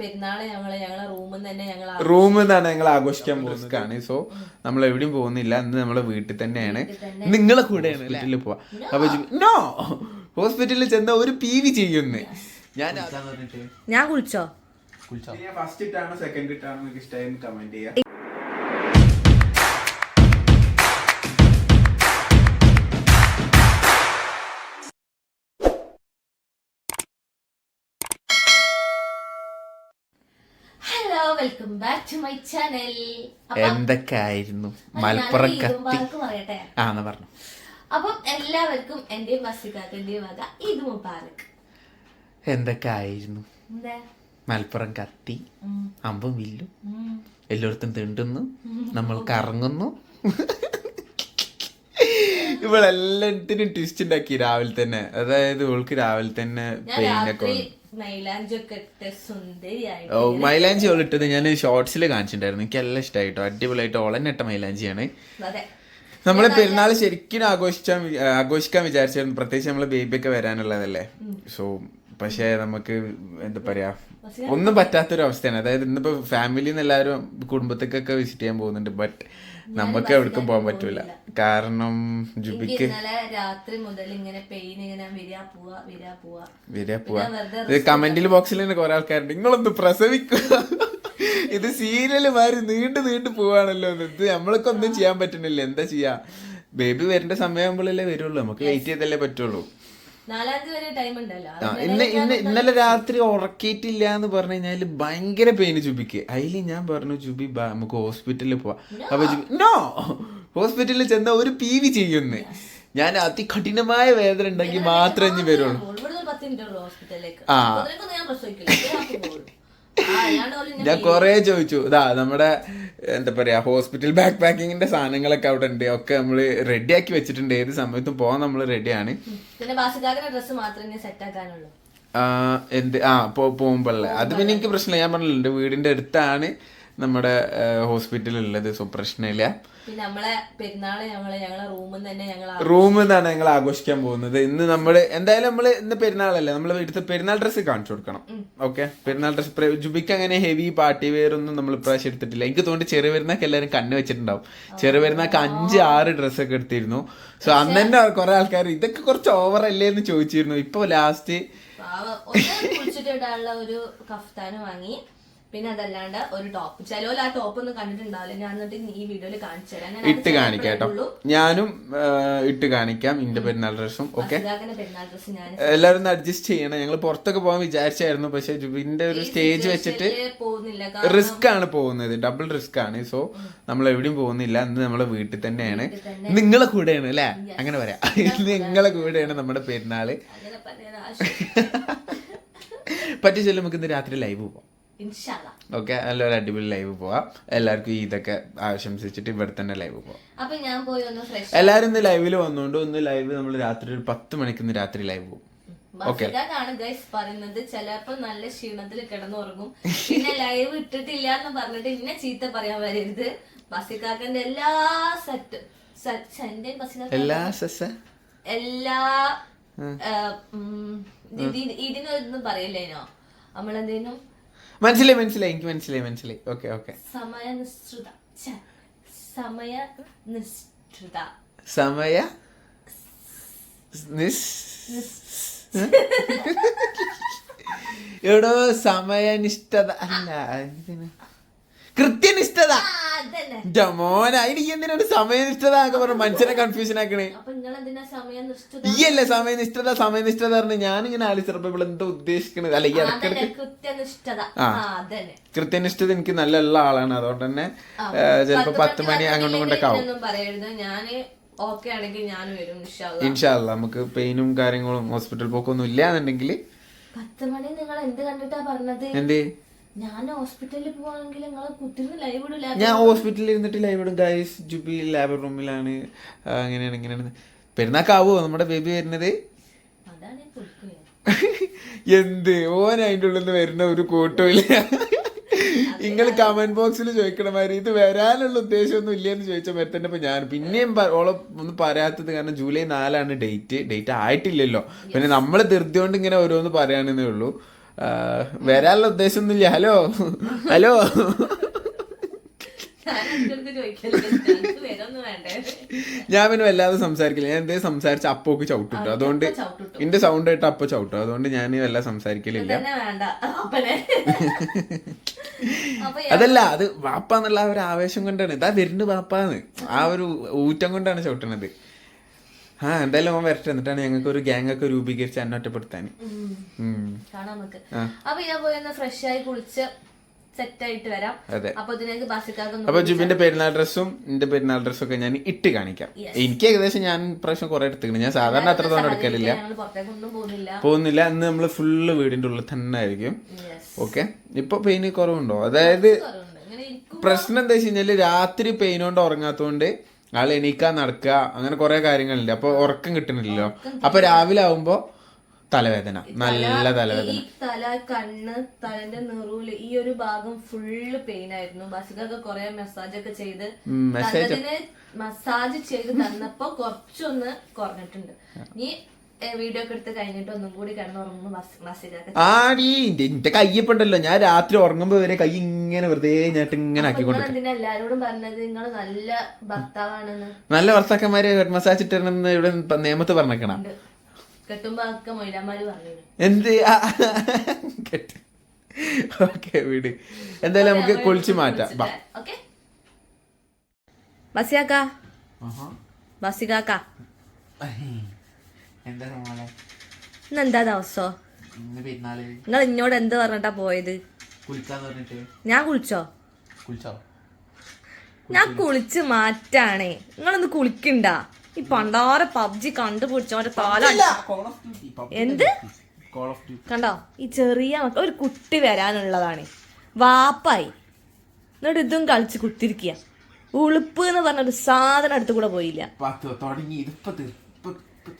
പെരുന്നാൾ ഞങ്ങൾ ഞങ്ങളെ റൂമിൽ തന്നെ ഞങ്ങൾ റൂമിൽ നിന്നാണ് ഞങ്ങൾ ആഘോഷിക്കാൻ പോകുന്നതാണ്. സോ നമ്മൾ എവിടെയും പോകുന്നില്ല. ഇന്ന് നമ്മളെ വീട്ടിൽ തന്നെയാണ്. നിങ്ങളെ കൂടെയാണ് വീട്ടിൽ പോവാ. അപ്പൊ നോ ഹോസ്പിറ്റലിൽ ചെന്ന ഒരു പി വി ചെയ്യുന്നു. ഞാൻ ഞാൻ കുളിച്ചോ? First ഇട്ടാണോ second ഇട്ടാണോ? നിങ്ങൾക്ക് ഇഷ്ടമായി കമന്റ് ചെയ്യാം. Welcome back to my channel എന്തൊക്കെ ആയിരുന്നു മലപ്പുറം പറയട്ടെ. ആ പറഞ്ഞു. അപ്പം എല്ലാവർക്കും എന്റെയും വസിക്കാത്തിന്റെയും വക ഇത് മുബാറക്. എന്തൊക്കെ ആയിരുന്നു എന്താ? മലപ്പുറം കത്തി അമ്പും വില്ലും. എല്ലായിടത്തും തിണ്ടുന്നു. നമ്മൾ കറങ്ങുന്നു. ഇവളെല്ലാത്തിനും ട്വിസ്റ്റ് ഉണ്ടാക്കി രാവിലെ തന്നെ. അതായത് ഇവൾക്ക് രാവിലെ തന്നെ പെയിനൊക്കെ രാത്രി മൈലാഞ്ചി അവളിട്ടത് ഞാൻ ഷോർട്സിൽ കാണിച്ചിട്ടുണ്ടായിരുന്നു. എനിക്ക് എല്ലാം ഇഷ്ടമായിട്ടോ അടിപൊളിയായിട്ട് ഓളൻ ഇട്ട മൈലാഞ്ചിയാണ്. നമ്മൾ പെരുന്നാൾ ശരിക്കും ആഘോഷിച്ചാൽ ആഘോഷിക്കാൻ വിചാരിച്ചായിരുന്നു. പ്രത്യേകിച്ച് നമ്മളെ ബേബിയൊക്കെ വരാനുള്ളതല്ലേ? സോ പക്ഷേ നമുക്ക് എന്താ പറയാ ഒന്നും പറ്റാത്തൊരു അവസ്ഥയാണ് അതായത് ഇന്നിപ്പോ ഫാമിലിന്ന് എല്ലാവരും കുടുംബത്തേക്കൊക്കെ വിസിറ്റ് ചെയ്യാൻ പോകുന്നുണ്ട് ബട്ട് നമുക്ക് എവിടേക്കും പോകാൻ പറ്റൂല. കാരണം ജുബിക്ക് രാത്രി മുതൽ ഇങ്ങനെ പെയിൻ ഇങ്ങനെ പോവാ ഇത് കമന്റിൽ ബോക്സിൽ തന്നെ കുറെ ആൾക്കാരുണ്ട്. നിങ്ങളൊന്ന് പ്രസവിക്കുക ഇത് സീരിയൽ മാറി നീണ്ടു നീണ്ടു പോവാണല്ലോ ഇത് നമ്മൾക്ക് ഒന്നും ചെയ്യാൻ പറ്റുന്നില്ല എന്താ ചെയ്യാ? ബേബി വരേണ്ട സമയമാകുമ്പോഴല്ലേ വരുള്ളൂ. നമുക്ക് വെയിറ്റ് ചെയ്തല്ലേ പറ്റുള്ളൂ. ഇന്ന് ഇന്ന് ഇന്നലെ രാത്രി ഉറക്കിയിട്ടില്ല എന്ന് പറഞ്ഞു കഴിഞ്ഞാൽ ഭയങ്കര പെയിന് ജുബിക്ക്. അതിൽ ഞാൻ പറഞ്ഞു ചുബി നമുക്ക് ഹോസ്പിറ്റലിൽ പോവാം. അപ്പൊ ജുബി നോ ഹോസ്പിറ്റലിൽ ചെന്ന ഒരു പി വി ചെയ്യുന്നേ. ഞാൻ അതികഠിനമായ വേദന ഉണ്ടെങ്കിൽ മാത്രമേ ഇനി വരുള്ളൂ. ആ. ഞാൻ കൊറേ ചോദിച്ചു. ഇതാ നമ്മുടെ എന്താ പറയാ ഹോസ്പിറ്റൽ ബാക്ക് പാക്കിങ്ങിന്റെ സാധനങ്ങളൊക്കെ അവിടെ ഉണ്ട് ഒക്കെ നമ്മൾ റെഡി ആക്കി വെച്ചിട്ടുണ്ട്. ഏത് സമയത്തും പോവാൻ നമ്മൾ റെഡിയാണ് എന്ത് ആ പോകുമ്പോഴല്ലേ അത് പിന്നെ എനിക്ക് പ്രശ്നമില്ല. ഞാൻ പറഞ്ഞില്ല എന്റെ വീടിന്റെ അടുത്താണ്. നമ്മുടെ ഹോസ്പിറ്റലിലുള്ളത് സോ പ്രശ്നമില്ല റൂമിൽ തന്നെ നിന്നാണ് ഞങ്ങൾ ആഘോഷിക്കാൻ പോകുന്നത്. ഇന്ന് നമ്മൾ എന്തായാലും നമ്മൾ ഇന്ന് പെരുന്നാളല്ലേ? നമ്മൾ വീട്ടിൽ പെരുന്നാൾ ഡ്രസ്സ് കാണിച്ചു കൊടുക്കണം. ഓക്കെ? പെരുന്നാൾ ഡ്രസ്സ് ജുബിക്ക് അങ്ങനെ ഹെവി പാർട്ടി വെയർ ഒന്നും നമ്മൾ ഇപ്രാവശ്യം എടുത്തിട്ടില്ല. എനിക്ക് തോന്നുന്നു ചെറിയ പെരുന്നാൾക്ക് എല്ലാവരും കണ്ണ് വെച്ചിട്ടുണ്ടാവും. ചെറിയ പെരുന്നാൾക്ക് അഞ്ച് ആറ് ഡ്രസ്സ് ഒക്കെ എടുത്തിരുന്നു. സോ അന്ന് തന്നെ കുറെ ആൾക്കാർ ഇതൊക്കെ കുറച്ച് ഓവർ അല്ലേ എന്ന് ചോദിച്ചിരുന്നു. ഇപ്പൊ ലാസ്റ്റ് ഒരു കഫ്താന് വാങ്ങി. പിന്നെ അതല്ലാണ്ട് ഒരു ടോപ്പ് ചിലവർ ആ ടോപ്പ് ഒന്നും കണ്ടിട്ടുണ്ടാവില്ല. ഞാൻ എന്നിട്ട് ഈ വീഡിയോയിൽ കാണിച്ചു തരാം. ഇട്ട് കാണിക്കാം കേട്ടോ. ഞാനും ഇട്ട് കാണിക്കാം ഇന്റെ പെരുന്നാൾ ഡ്രസ്സും ഓക്കെ എല്ലാവരും ഒന്ന് അഡ്ജസ്റ്റ് ചെയ്യണം. ഞങ്ങൾ പുറത്തൊക്കെ പോകാൻ വിചാരിച്ചായിരുന്നു. പക്ഷെ ജുബിന്റെ ഒരു സ്റ്റേജ് വെച്ചിട്ട് റിസ്ക് ആണ് പോകുന്നത്. ഡബിൾ റിസ്ക് ആണ്. സോ നമ്മൾ എവിടെയും പോകുന്നില്ല. ഇന്ന് നമ്മളെ വീട്ടിൽ തന്നെയാണ്. നിങ്ങളെ കൂടെയാണ് അല്ലേ? അങ്ങനെ പറയാം. നിങ്ങളെ കൂടെയാണ്. നമ്മുടെ പെരുന്നാൾ. പറ്റിച്ചല്ലോ നമുക്ക് ഇന്ന് രാത്രി ലൈവ് പോവാം. ഓക്കെ നല്ലൊരു അടിപൊളി ലൈവ് പോവാം. എല്ലാവർക്കും ഇതൊക്കെ ആശംസിച്ചിട്ട് ഇവിടെ തന്നെ ലൈവ് പോവാം. എല്ലാവരും ഇന്ന് ലൈവിൽ വന്നുകൊണ്ട് ഒന്ന് ലൈവ് നമ്മൾ രാത്രി ഒരു പത്ത് മണിക്ക് ഇന്ന് രാത്രി ലൈവ് പോകും ബസിക്കാണ് ഗൈസ് പറയുന്നത്. ചിലപ്പോ നല്ല ക്ഷീണത്തിൽ കിടന്നുറങ്ങും. പിന്നെ ലൈവ് ഇട്ടിട്ടില്ല എന്ന് പറഞ്ഞിട്ട് ഇന്നെ ചീത്ത പറയാൻ വരരുത്. ബസിക്കാക്കന്റെ എല്ലാ സെറ്റ് സെന്റെ എല്ലാ എല്ലാ ഇതിനൊന്നും പറയില്ലേനോ? നമ്മളെന്തേനും മനസ്സിലായി മനസ്സിലായി എനിക്ക് മനസ്സിലായി മനസ്സിലായി. ഓക്കെ ഓക്കെ സമയനിഷ്ഠിത. സമയ സമയനിഷ്ഠിത. സമയ നിസ് എവിടോ സമയനിഷ്ഠത. അല്ല ഇതിന് കൃത്യനിഷ്ഠത. മോന എനിക്ക് എന്തിനാണ് സമയനിഷ്ഠത എന്നൊക്കെ പറഞ്ഞു മനുഷ്യനെ കൺഫ്യൂഷൻ ആക്കണേ. ഈ അല്ലേ സമയനിഷ്ഠത സമയനിഷ്ഠത പറഞ്ഞു ഞാനിങ്ങനെ ആലോചിച്ചപ്പോ ഇവിടെ എന്താ ഉദ്ദേശിക്കണത്. അല്ല ഈ ഇടക്കിടക്ക് കൃത്യനിഷ്ഠത. എനിക്ക് നല്ല ഉള്ള ആളാണ്. അതുകൊണ്ട് തന്നെ ചിലപ്പോ പത്ത് മണി അങ്ങോട്ടും കൊണ്ടൊക്കെ ആവും. ഇൻഷാല്ലാ. ഇൻഷാല്ല നമുക്ക് പെയിനും കാര്യങ്ങളും ഹോസ്പിറ്റൽ പോക്കൊന്നും ഇല്ല എന്നുണ്ടെങ്കിൽ പത്ത് മണി നിങ്ങൾ എന്ത് കണ്ടിട്ടാ പറഞ്ഞത്? എന്തേ? ഞാൻ ഹോസ്പിറ്റലിൽ പോവാണെങ്കിൽ നിങ്ങൾ കുട്ടിന് ലൈവ് ഇടില്ല ഞാൻ ഹോസ്പിറ്റലിൽ ഇരുന്നിട്ട് ലൈവ് ഇടും. ഗൈസ് ജുബി ലാബ് റൂമിലാണ് അങ്ങനെയാണ് ഇങ്ങനെയാണ് പെരുന്നാക്കാവോ? നമ്മുടെ ബേബി വരുന്നത്. എന്ത്? ഓൻ അതിന്റെ ഉള്ളിൽ നിന്ന് വരുന്ന ഒരു കൂട്ടമില്ല നിങ്ങൾ കമന്റ് ബോക്സിൽ ചോദിക്കണ മാതിരി ഇത് വരാനുള്ള ഉദ്ദേശമൊന്നും ഇല്ലെന്ന് ചോദിച്ച മാതിരി തന്നെ ഇപ്പൊ ഞാൻ പിന്നെയും ഓളെ ഒന്നും പറയാത്തത് കാരണം ജൂലൈ നാലാണ് ഡേറ്റ് ഡേറ്റ് ആയിട്ടില്ലല്ലോ. പിന്നെ നമ്മൾ ധൃതി കൊണ്ട് ഇങ്ങനെ ഓരോന്ന് പറയാനേ ഉള്ളൂ. വരാനുള്ള ഉദ്ദേശമൊന്നുമില്ല. ഹലോ? ഹലോ? ഞാൻ പിന്നെ വല്ലാതെ സംസാരിക്കില്ല. ഞാൻ എന്തേ സംസാരിച്ച അപ്പോക്ക് ചവിട്ടു ട്ടോ. അതുകൊണ്ട് എന്റെ സൗണ്ട് ആയിട്ട് അപ്പൊ ചവിട്ടും. അതുകൊണ്ട് ഞാൻ വല്ലാതെ സംസാരിക്കലില്ല. അതല്ല അത് വാപ്പ എന്നുള്ള ആ ഒരു ആവേശം കൊണ്ടാണ്. ഇതാ വരുന്നുണ്ട് വാപ്പാന്ന്. ആ ഒരു ഊറ്റം കൊണ്ടാണ് ചവിട്ടണത്. ആ എന്തായാലും അവൻ വരട്ടെ. എന്നിട്ടാണ് ഞങ്ങൾക്ക് ഒരു ഗ്യാങ് ഒക്കെ രൂപീകരിച്ച് എന്നെ ഒറ്റപ്പെടുത്താൻ. കാണാം നമുക്ക്. അപ്പൊ ഞാൻ പോയി ഒന്ന് ഫ്രഷ് ആയി കുളിച്ച് സെറ്റ് ആയിട്ട് വരാം. അതെ. അപ്പൊ ഇതിനേക്ക് അപ്പൊ ജുബിന്റെ പെരുന്നാൾ ഡ്രസ്സും എന്റെ പെരുന്നാൾ ഡ്രസ്സും ഒക്കെ ഞാൻ ഇട്ട് കാണിക്കാം. എനിക്ക് ഏകദേശം ഞാൻ പ്രാവശ്യം കുറെ എടുത്തിട്ടുണ്ട്. ഞാൻ സാധാരണ അത്ര തവണ എടുക്കലില്ല. പോകുന്നില്ല. അന്ന് നമ്മൾ ഫുള്ള് വീടിന്റെ ഉള്ളിൽ തന്നെ ആയിരിക്കും. ഓക്കെ ഇപ്പൊ പെയിന് കുറവുണ്ടോ? അതായത് പ്രശ്നം എന്താ വെച്ച് കഴിഞ്ഞാൽ രാത്രി പെയിൻ കൊണ്ട് ഉറങ്ങാത്തോണ്ട് ആൾ എണീക്കാൻ നടക്കുക അങ്ങനെ കുറെ കാര്യങ്ങളുണ്ട്. അപ്പൊ ഉറക്കം കിട്ടണില്ലല്ലോ. അപ്പൊ രാവിലെ ആവുമ്പോ തലവേദന നല്ല തലവേദന. തല കണ്ണ് തലന്റെ നിറവിൽ ഈ ഒരു ഭാഗം ഫുള്ള് പെയിൻ ആയിരുന്നു. ബസ്സിലൊക്കെ കുറെ മെസ്സാജ് ഒക്കെ ചെയ്ത് മസാജ് ചെയ്ത് തന്നപ്പോ കുറച്ചൊന്ന് കുറഞ്ഞിട്ടുണ്ട്. നീ വീഡിയോ ഒക്കെ എടുത്ത് കഴിഞ്ഞിട്ട് ഒന്നും കൂടി ആടി എന്റെ കയ്യപ്പുണ്ടല്ലോ ഞാൻ രാത്രി ഉറങ്ങുമ്പോ വരെ കൈ ഇങ്ങനെ വെറുതെ ഞാട്ട് ഇങ്ങനെ ആക്കിക്കൊണ്ട് എല്ലാരോടും പറഞ്ഞത്? നിങ്ങൾ നല്ല ഭർത്താവാണെന്ന്. നല്ല ഭർത്താക്കന്മാര് ഹെഡ് മസാജ് ഇട്ടിരുന്നെന്ന് ഇവിടെ നിയമത്ത് പറഞ്ഞേക്കണ. ഉണ്ട്. കെട്ടുമ്പോ ഒക്കെ മൊയിലാമാര് പറഞ്ഞു എന്ത്? ഓക്കെ വീട്. എന്തായാലും നമുക്ക് കുളിച്ച് മാറ്റാം. ബാ. ഓക്കെ. ബസിയാക്ക ബസികാക്ക ഇന്ന് എന്താ ദിവസോ? നിങ്ങൾ ഇന്നോട് എന്ത് പറഞ്ഞിട്ടാ പോയത്? ഞാൻ കുളിച്ചോ? കുളിച്ചോ? ഞാൻ കുളിച്ച് മാറ്റാണേ. നിങ്ങളൊന്ന് കുളിക്കണ്ട. ഈ പണ്ടാറ പബ്ജി കണ്ടുപിടിച്ചോന്റെ താല എന്ത്? കണ്ടോ? ഈ ചെറിയ ഒരു കുട്ടി വരാനുള്ളതാണ്. വാപ്പായി. എന്നിട്ട് ഇതും കളിച്ച് കുത്തിരിക്കുക ഉളുപ്പ് എന്ന് പറഞ്ഞൊരു സാധനം അടുത്ത് കൂടെ പോയില്ല. തുടങ്ങി. ഇതിപ്പോ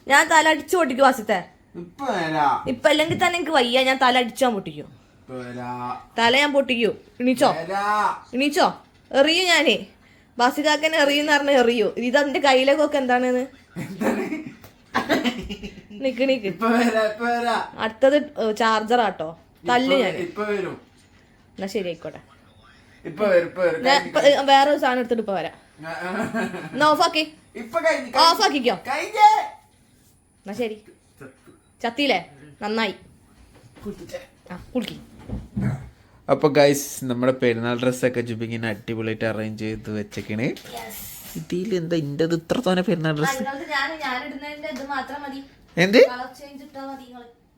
ഞാൻ തല അടിച്ചു പൊട്ടിക്കും വാസത്തെ. ഇപ്പൊ അല്ലെങ്കിൽ തന്നെ എനിക്ക് വയ്യ ഞാൻ തല അടിച്ചാൻ പൊട്ടിക്കും. ഇപ്പൊ വരാ. തല ഞാൻ പൊട്ടിക്കൂ. എണീച്ചോ? എണീച്ചോ? എറിയൂ ഞാനേ. ബാസികാക്കനെ എറിയുന്ന പറഞ്ഞ എറിയൂ. ഇത് അതിന്റെ കയ്യിലേക്കൊക്കെ എന്താണെന്ന്? നിക്ക് നിക്ക്. അടുത്തത് ചാർജർ ആട്ടോ. തല്ലു ഞാൻ എന്നാ ശരി ആയിക്കോട്ടെ. വേറൊരു ഞാൻ വേറെ സാധനം എടുത്തിട്ട് ഇപ്പൊ വരാം. എന്നാ ഓഫാക്കി? ഓഫാക്കിക്കോ. എന്നാ ശരി. ചത്തിയില്ലേ? നന്നായി. ആ കുളിക്കി. അപ്പൊ ഗൈസ് നമ്മുടെ പെരുന്നാൾ ഡ്രസ്സൊക്കെ ജുബിങ്ങിനെ അടിപൊളിയായിട്ട് അറേഞ്ച് ചെയ്ത് വെച്ചേക്കണേ. ഇതിൽ എന്താ ഇന്റെ ഇത്ര തോനെ പെരുന്നാൾ ഡ്രസ് എന്ത്?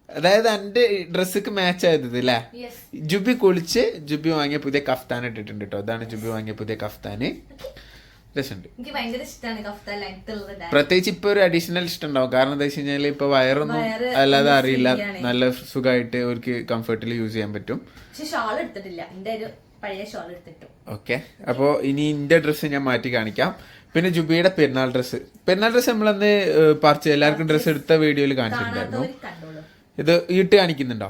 അതായത് എന്റെ ഡ്രസ്സൊക്കെ മാച്ച് ആയത് അല്ലേ ജുബി കുളിച്ച് ജുബി വാങ്ങിയ പുതിയ കഫ്താൻ ഇട്ടിട്ടുണ്ട് കേട്ടോ അതാണ് ജുബി വാങ്ങിയ പുതിയ കഫ്താന്. എനിക്ക് ഭയങ്കര ഇഷ്ടമാണ് കഫ്ത ലെങ്ത് ഉള്ളത് പ്രത്യേകിച്ച് ഇപ്പൊ ഒരു അഡീഷണൽ ഇഷ്ടം ഉണ്ടാവും കാരണം എന്താ വെച്ച് കഴിഞ്ഞാൽ ഇപ്പൊ വയറൊന്നും വയറ് അല്ലാതെ അറിയില്ല. നല്ല സുഖമായിട്ട് അവർക്ക് കംഫർട്ടിൽ യൂസ് ചെയ്യാൻ പറ്റും. പക്ഷെ ഷാൾ എടുത്തിട്ടില്ല. എന്റെ ഒരു പഴയ ഷാൾ എടുത്തിട്ടു. ഓക്കെ അപ്പോൾ ഇനി ഇന്റെ ഡ്രസ്സ് ഞാൻ മാറ്റി കാണിക്കാം. പിന്നെ ജുബിയുടെ പെരുന്നാൾ ഡ്രസ്സ് പെരുന്നാൾ ഡ്രസ്സ് നമ്മളന്ന് പറിച്ച് എല്ലാവർക്കും ഡ്രസ്സ് എടുത്ത വീഡിയോയിൽ കാണിച്ചിട്ടുണ്ടായിരുന്നു. ഇത് ഇട്ട് കാണിക്കുന്നുണ്ടോ?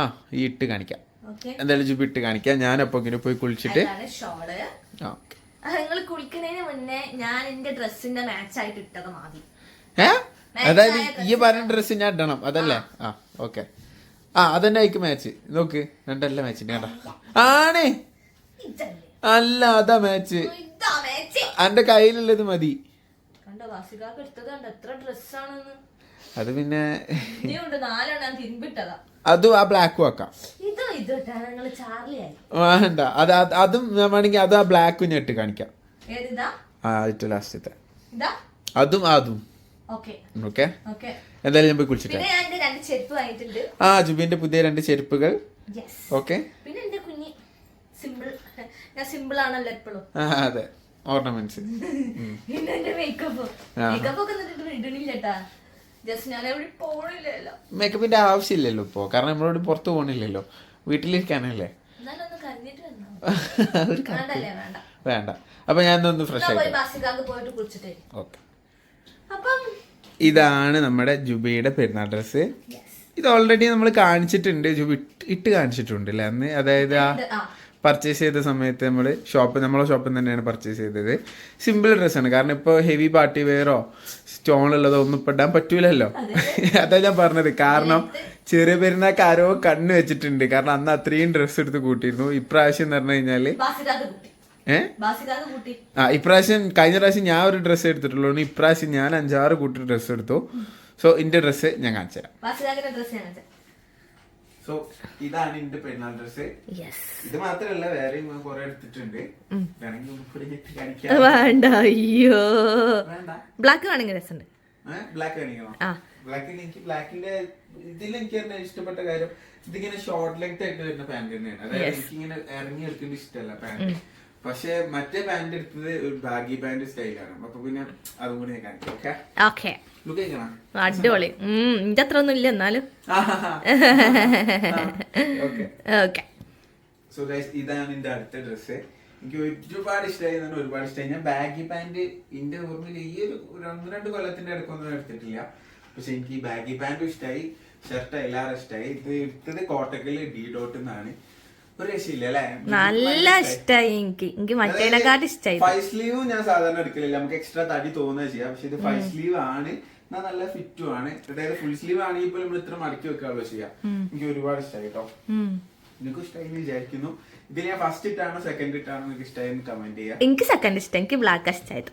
ആ ഈ ഇട്ട് കാണിക്കാം. എന്തായാലും ജുബി ഇട്ട് കാണിക്കാം. ഞാൻ അപ്പോൾ ഇങ്ങനെ പോയി കുളിച്ചിട്ട് ആ ഓക്കെ ആ നിങ്ങൾ കുളിക്കുന്നതിന് മുന്നേ ഞാൻ എന്റെ ഡ്രസ്സിന്റെ മാച്ച് ആയിട്ട് ഇട്ടത് മതി. അതായത് ഈ പറഞ്ഞ ഡ്രസ്സ് ഞാൻ ഇടണം. അതല്ലേ? ആ. ഓക്കെ. ആ അതന്നെ ആയിക്ക് മാച്ച് നോക്ക് രണ്ടല്ല മാച്ച് കേട്ടോ ആണ്. അല്ല അതാ മാച്ച് എന്റെ കയ്യിലുള്ളത് മതി. കണ്ടോ വാസികാക്ക് എടുത്തത് കണ്ടോ? എത്ര ഡ്രസ്സാണെന്ന് അത് പിന്നെ അത് ആ ബ്ലാക്ക് ഇട്ടാ ആയി. വേണ്ട അത് അത് വേണമെങ്കിൽ അത് ആ ബ്ലാക്ക് ഞാൻ ഇട്ട് കാണിക്കാം. ആ ഏറ്റവും ലാസ്റ്റത്തെ. അതും അതും. ഓക്കെ. എന്തായാലും ഞാൻ പോയി കുളിച്ചിട്ട്. ആ ജുബിന്റെ പുതിയ രണ്ട് ചെരുപ്പുകൾ. ഓക്കെ? ഞാൻ സിമ്പിൾ ആണല്ലോ എപ്പോഴും അതെ. ഓർണമെന്റ്സ് പിന്നെ എന്റെ മേക്കപ്പ് മേക്കപ്പ് ഒക്കെ എന്നിട്ട് പോണില്ലല്ലോ. മേക്കപ്പിന്റെ ആവശ്യമില്ലല്ലോ ഇപ്പോ. കാരണം നമ്മളോട് പുറത്തു പോകണില്ലല്ലോ വീട്ടിലിരിക്കാനല്ലേ? വേണ്ട. അപ്പൊ ഞാൻ ഒന്ന് ഫ്രഷ് വരും. ഓക്കെ അപ്പം ഇതാണ് നമ്മുടെ ജുബിയുടെ പെരുന്നാൾ ഡ്രസ്സ്. ഇത് ഓൾറെഡി നമ്മൾ കാണിച്ചിട്ടുണ്ട്. ജുബി ഇട്ട് ഇട്ട് കാണിച്ചിട്ടുണ്ട് അല്ലേ അന്ന് അതായത് ആ. പർച്ചേസ് ചെയ്ത സമയത്ത് നമ്മൾ ഷോപ്പ് നമ്മളെ ഷോപ്പിൽ നിന്ന് തന്നെയാണ് പർച്ചേസ് ചെയ്തത്. സിമ്പിൾ ഡ്രസ്സാണ് കാരണം ഇപ്പോൾ ഹെവി പാർട്ടി വെയറോ സ്റ്റോൺ ഉള്ളതോ ഒന്നും ഇപ്പം ഇടാൻ പറ്റൂലല്ലോ. അതാ. ഞാൻ പറഞ്ഞത്. കാരണം ചെറിയ പെരുന്നാൾക്ക് ആരോ കണ്ണ് വെച്ചിട്ടുണ്ട്. കാരണം അന്ന് അത്രയും ഡ്രസ്സ് എടുത്ത് കൂട്ടിയിരുന്നു. ഇപ്രാവശ്യം എന്ന് പറഞ്ഞു കഴിഞ്ഞാൽ ഏഹ് ആ ഇപ്രാവശ്യം കഴിഞ്ഞ പ്രാവശ്യം ഞാൻ ഒരു ഡ്രസ്സ് എടുത്തിട്ടുള്ളൂ. ഇപ്രാവശ്യം ഞാൻ അഞ്ചാറ് കൂട്ടി ഡ്രസ്സ് എടുത്തു. സോ ഇന്റെ ഡ്രസ്സ് ഞാൻ കാണിച്ചു തരാം. സോ ഇതാണ് എന്റെ പെരുന്നാൾ ഡ്രസ് ഇത് മാത്രല്ല വേറെയും ഞാൻ കുറെ എടുത്തിട്ടുണ്ട്. വേണ്ട അയ്യോ. ബ്ലാക്ക് വേണമെങ്കിൽ രസമുണ്ട്. ബ്ലാക്ക് ആ. ബ്ലാക്കിൽ എനിക്ക് ബ്ലാക്കിന്റെ ഇതിൽ എനിക്ക് തന്നെ ഇഷ്ടപ്പെട്ട കാര്യം ഇതിങ്ങനെ ഷോർട്ട് ലെങ്ത് ആയിട്ട് വരുന്ന പാന്റ് തന്നെയാണ്. അതായത് എനിക്ക് ഇങ്ങനെ ഇറങ്ങി എടുക്കേണ്ട ഇഷ്ടമല്ല പാന്റ് പക്ഷെ മറ്റേ പാന്റ് എടുത്തത് ഒരു ബാഗി പാന്റ് സ്റ്റൈലാണ് അപ്പൊ പിന്നെ അതും കൂടി ഞാൻ കാണിക്കാം. ഓക്കെ ഓക്കെ അടിപൊളി. ഇന്റെ അത്ര ഒന്നും ഇല്ല എന്നാലും. ഓക്കെ സോ ഗൈസ് ഇതാണ് എന്റെ അടുത്ത ഡ്രസ്സ് എനിക്ക് ഒരുപാട് ഇഷ്ടമായി എന്നാണ് ഒരുപാട് ഇഷ്ടമായി ഞാൻ ബാഗി പാന്റ് എന്റെ ഓർമ്മയിൽ ഈ ഒരു ഒരു ഒന്ന് രണ്ട് കൊല്ലത്തിന്റെ അടുക്കൊന്നും എടുത്തിട്ടില്ല. പക്ഷെ എനിക്ക് ഈ ബാഗി പാന്റും ഇഷ്ടമായി ഷർട്ട് എല്ലാവരും ഇഷ്ടമായി ഇത് എടുത്തത് കോട്ടക്കൽ ഡി ഡോട്ട് എന്നാണ്. ഒരു രക്ഷയില്ല അല്ലേ? നല്ല ഇഷ്ടായി. എനിക്ക്. എനിക്ക് മറ്റേനെക്കാട്ടും ഇഷ്ടായി. ഫൈവ് സ്ലീവ് ഞാൻ സാധാരണ എടുക്കലില്ല. നമുക്ക് എക്സ്ട്രാ തടി തോന്നുക ചെയ്യാം. പക്ഷെ ഇത് ഫൈവ് സ്ലീവ് ആണ്. നല്ല ഫിറ്റും ആണ്. അതായത് ഫുൾ സ്ലീവ് ആണെങ്കിൽ പോലും നമ്മൾ ഇത്ര മടക്കി വെക്കാറുള്ള ചെയ്യാം. എനിക്ക് ഒരുപാട് ഇഷ്ടമായി കേട്ടോ. നിനക്ക് ഇഷ്ടമായി വിചാരിക്കുന്നു. ഇതിൽ ഞാൻ ഫസ്റ്റ് ഇട്ടാണോ സെക്കൻഡ് ഇട്ടാണോ നിങ്ങൾക്ക് ഇഷ്ടമായി എന്ന് കമന്റ് ചെയ്യാം. എനിക്ക് സെക്കൻഡ് ഇഷ്ടം എനിക്ക് ബ്ലാക്ക് ഇഷ്ടമായത്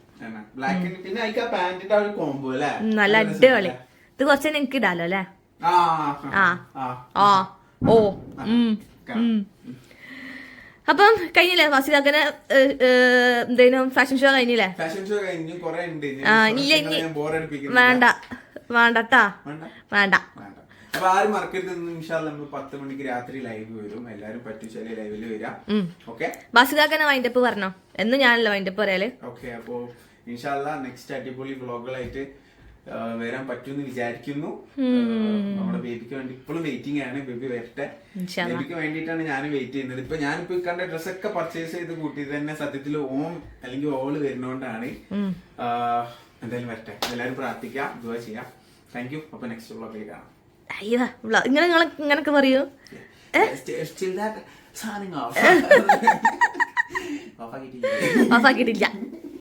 ബ്ലാക്ക് പിന്നെ അതിക്ക് ആ പാന്റിന്റെ ഒരു കോംബോ അല്ലേ? നല്ല അടിപൊളി. ഇത് കുറച്ച് എനിക്ക് ഇടാലോ അല്ലേ? ആ ആ. ഓ. ഉം. അപ്പം കഴിഞ്ഞില്ലേ വാസികാക്കന് എന്തേലും ഫാഷൻ ഷോ കഴിഞ്ഞില്ലേ? ഫാഷൻ ഷോ കഴിഞ്ഞു കുറെ ഉണ്ട്. വേണ്ട. വേണ്ടട്ടാ? വേണ്ട? അപ്പൊ ആരും മറക്കരുത് ഇൻഷാല്ല നമ്മൾ പത്ത് മണിക്ക് രാത്രി ലൈവ് വരും. എല്ലാരും പറ്റുച്ചാൽ ലൈവിൽ വരാം. ഓക്കെ വാസികാക്കനെ വൈൻഡപ്പ് പറഞ്ഞോ? എന്ന് ഞാനല്ലോ വൈൻഡപ്പ് പറയാൽ. ഓക്കെ അപ്പോ ഇൻഷാല്ല നെക്സ്റ്റ് അടിപൊളി വ്ളോഗുകളായിട്ട് വരാൻ പറ്റുമെന്ന് വിചാരിക്കുന്നു. നമ്മുടെ ബേബിക്ക് വേണ്ടി ഇപ്പോഴും വെയിറ്റിംഗ് ആണ്. ബേബി വരട്ടെ. ബേബിക്ക് വേണ്ടിയിട്ടാണ് ഞാൻ വെയിറ്റ് ചെയ്യുന്നത്. ഇപ്പൊ ഞാനിപ്പോ കണ്ട ഡ്രസ്സൊക്കെ പർച്ചേസ് ചെയ്ത് കൂട്ടി തന്നെ സത്യത്തിൽ ഓം അല്ലെങ്കിൽ ഓൾ വരുന്നോണ്ടാണ്. എന്തായാലും വരട്ടെ. എല്ലാരും പ്രാർത്ഥിക്കാം. ദുവാ ചെയ്യാം. താങ്ക് യു അപ്പൊ നെക്സ്റ്റ് വ്ളോഗിൽ കാണാം. അയ്യോ ഇങ്ങനെ ഇങ്ങനൊക്കെ പറയൂ. ഓഫാക്കിയിട്ടില്ല